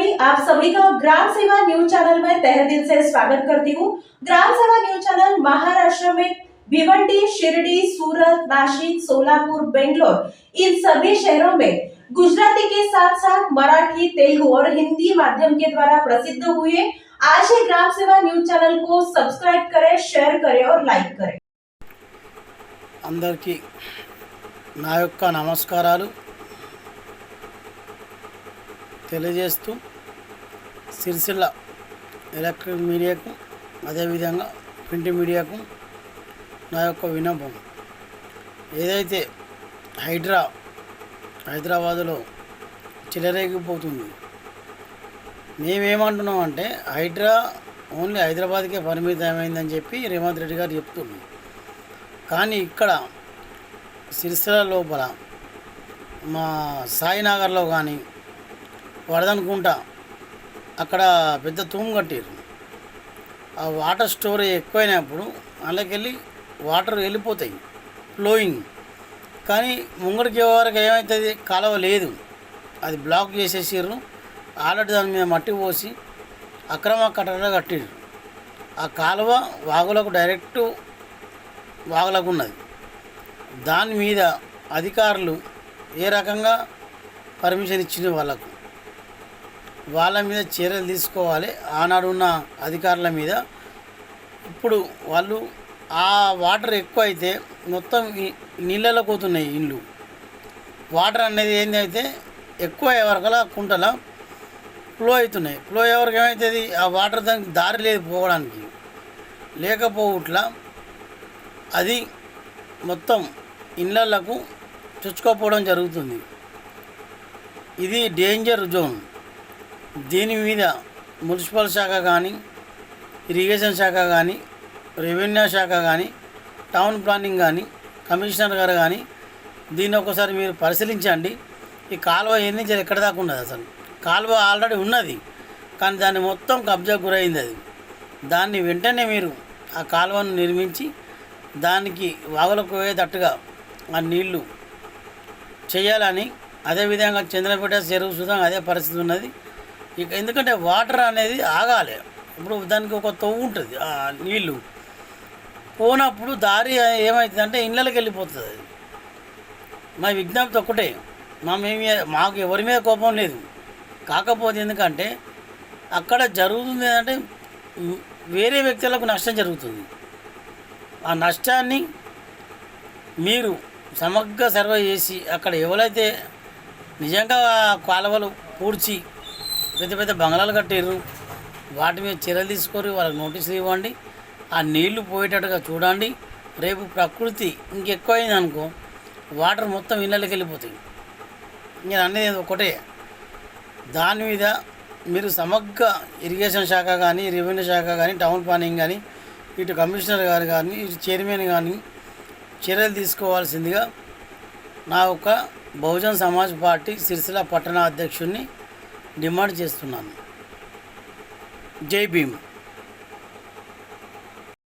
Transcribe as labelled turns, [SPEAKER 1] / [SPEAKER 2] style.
[SPEAKER 1] पल्लवी आप सभी का ग्राम सेवा न्यूज चैनल में तहे दिल से स्वागत करती हूँ ग्राम सेवा न्यूज चैनल महाराष्ट्र में भिवंडी शिरडी सूरत नासिक सोलापुर बेंगलोर इन सभी शहरों में गुजराती के साथ साथ मराठी तेलुगु और हिंदी माध्यम के द्वारा प्रसिद्ध हुए आज ही ग्राम सेवा न्यूज चैनल को सब्सक्राइब करें शेयर करें और लाइक करें
[SPEAKER 2] అందరికీ నా యొక్క నమస్కారాలు తెలియజేస్తూ సిరిసిల్ల ఎలక్ట్రిక్ మీడియాకు అదేవిధంగా ప్రింట్ మీడియాకు నా యొక్క విన్నపం. ఏదైతే హైడ్రా హైదరాబాదులో చిలరేగిపోతుంది మేమేమంటున్నాం అంటే హైడ్రా ఓన్లీ హైదరాబాద్కే పరిమితమైందని చెప్పి రేవంత్ రెడ్డి గారు చెప్తున్నారు. కానీ ఇక్కడ సిరిసిల లోపల మా సాయినగర్లో కానీ వరదనుకుంటా అక్కడ పెద్ద తూము కట్టారు ఆ వాటర్ స్టోరేజ్ ఎక్కువైనప్పుడు అందులోకెళ్ళి వాటర్ వెళ్ళిపోతాయి. ఫ్లోయింగ్. కానీ ముంగడికి వరకు ఏమవుతుంది కాలువ లేదు. అది బ్లాక్ చేసేసారు ఆల్రెడీ దాని మీద మట్టి పోసి అక్రమ కట్టడాలు కట్టారు ఆ కాలువ వాగులకు డైరెక్ట్ వాగులకు ఉన్నది. దాని మీద అధికారులు ఏ రకంగా పర్మిషన్ ఇచ్చిన వాళ్ళకు? వాళ్ళ మీద చర్యలు తీసుకోవాలి. ఆనాడున్న అధికారుల మీద. ఇప్పుడు వాళ్ళు ఆ వాటర్ ఎక్కువ అయితే మొత్తం నీళ్ళలో పోతున్నాయి ఇండ్లు. వాటర్ అనేది ఏందైతే ఎక్కువ ఎవరికలా కుంటల ఫ్లో అవుతున్నాయి. ఫ్లో ఎవరికి ఏమవుతుంది ఆ వాటర్ దానికి దారి లేదు పోవడానికి. లేకపోవట్లా అది మొత్తం ఇళ్ళకు చొచ్చుకోపోవడం జరుగుతుంది. ఇది డేంజర్ జోన్. దీని మీద మున్సిపల్ శాఖ కానీ ఇరిగేషన్ శాఖ కానీ రెవెన్యూ శాఖ కానీ టౌన్ ప్లానింగ్ కానీ కమిషనర్ గారు కానీ దీన్ని ఒకసారి మీరు పరిశీలించండి. ఈ కాలువ ఎన్ని నుంచి ఎక్కడ దాకా ఉన్నది అసలు? కాలువ ఆల్రెడీ ఉన్నది కానీ దాన్ని మొత్తం కబ్జా గురైంది అది. దాన్ని వెంటనే మీరు ఆ కాలువను నిర్మించి దానికి వాగులకు పోయేటట్టుగా ఆ నీళ్ళు చేయాలని అదేవిధంగా చంద్రపేట చెరువు సుధా అదే పరిస్థితి ఉన్నది. ఇక ఎందుకంటే వాటర్ అనేది ఆగాలి. ఇప్పుడు దానికి ఒక తవ్వు ఉంటుంది ఆ నీళ్ళు పోనప్పుడు దారి ఏమవుతుందంటే ఇళ్ళకి వెళ్ళిపోతుంది. అది మా విజ్ఞప్తి ఒక్కటే మా మేము మాకు ఎవరి మీద కోపం లేదు. కాకపోతే ఎందుకంటే అక్కడ జరుగుతుంది ఏంటంటే వేరే వ్యక్తులకు నష్టం జరుగుతుంది. ఆ నష్టాన్ని మీరు సమగ్ర సర్వే చేసి అక్కడ ఎవరైతే నిజంగా కాలువలు పూడ్చి పెద్ద పెద్ద బంగ్లాలు కట్టారు వాటి మీద చర్యలు తీసుకొని వాళ్ళకి నోటీసులు ఇవ్వండి. ఆ నీళ్ళు పోయేటట్టుగా చూడండి. రేపు ప్రకృతి ఇంకెక్కువైంది అనుకో వాటర్ మొత్తం ఇళ్ళకి వెళ్ళిపోతాయి. నేను అనేది ఒకటే. దాని మీద మీరు సమగ్ర ఇరిగేషన్ శాఖ కానీ రెవెన్యూ శాఖ కానీ టౌన్ ప్లానింగ్ కానీ ఇటు కమిషనర్ గారు కానీ ఇటు చైర్మన్ కానీ చర్యలు తీసుకోవాల్సిందిగా నా యొక్క బహుజన్ సమాజ్ పార్టీ సిరిసిల్ల పట్టణ అధ్యక్షుడిని డిమాండ్ చేస్తున్నాను. జై భీమ్.